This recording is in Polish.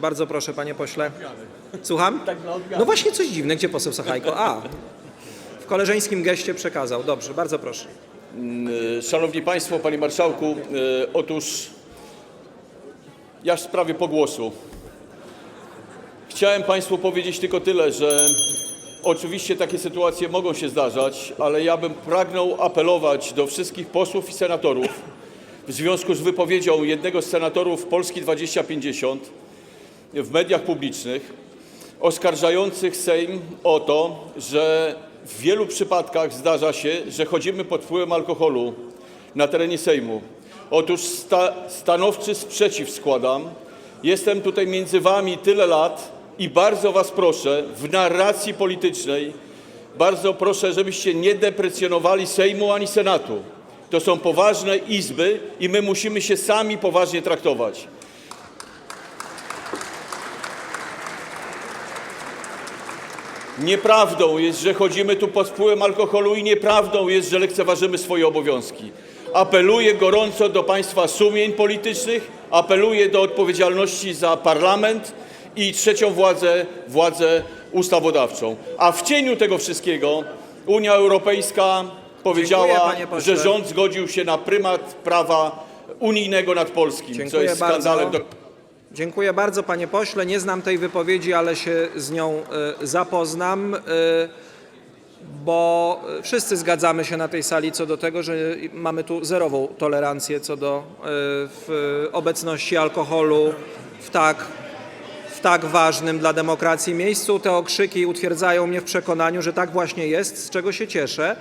Bardzo proszę, panie pośle. Słucham? No właśnie coś dziwne. Gdzie poseł Sachajko? A, w koleżeńskim geście przekazał. Dobrze, bardzo proszę. E, Szanowni Państwo, Panie Marszałku, e, otóż ja w sprawie pogłosu. Chciałem Państwu powiedzieć tylko tyle, że oczywiście takie sytuacje mogą się zdarzać, ale ja bym pragnął apelować do wszystkich posłów i senatorów w związku z wypowiedzią jednego z senatorów Polski 2050 w mediach publicznych, oskarżających Sejm o to, że w wielu przypadkach zdarza się, że chodzimy pod wpływem alkoholu na terenie Sejmu. Otóż sta, stanowczy sprzeciw składam. Jestem tutaj między Wami tyle lat i bardzo Was proszę, w narracji politycznej, bardzo proszę, żebyście nie deprecjonowali Sejmu ani Senatu. To są poważne izby i my musimy się sami poważnie traktować. Nieprawdą jest, że chodzimy tu pod wpływem alkoholu i nieprawdą jest, że lekceważymy swoje obowiązki. Apeluję gorąco do Państwa sumień politycznych, apeluję do odpowiedzialności za parlament i trzecią władzę, władzę ustawodawczą. A w cieniu tego wszystkiego Unia Europejska powiedziała, pośle. że rząd zgodził się na prymat prawa unijnego nad polskim, co Dziękuję jest skandalem. bardzo. Dziękuję bardzo, panie pośle. Nie znam tej wypowiedzi, ale się z nią y, zapoznam, y, bo wszyscy zgadzamy się na tej sali co do tego, że mamy tu zerową tolerancję co do w obecności alkoholu w tak, w tak ważnym dla demokracji miejscu. Te okrzyki utwierdzają mnie w przekonaniu, że tak właśnie jest, z czego się cieszę.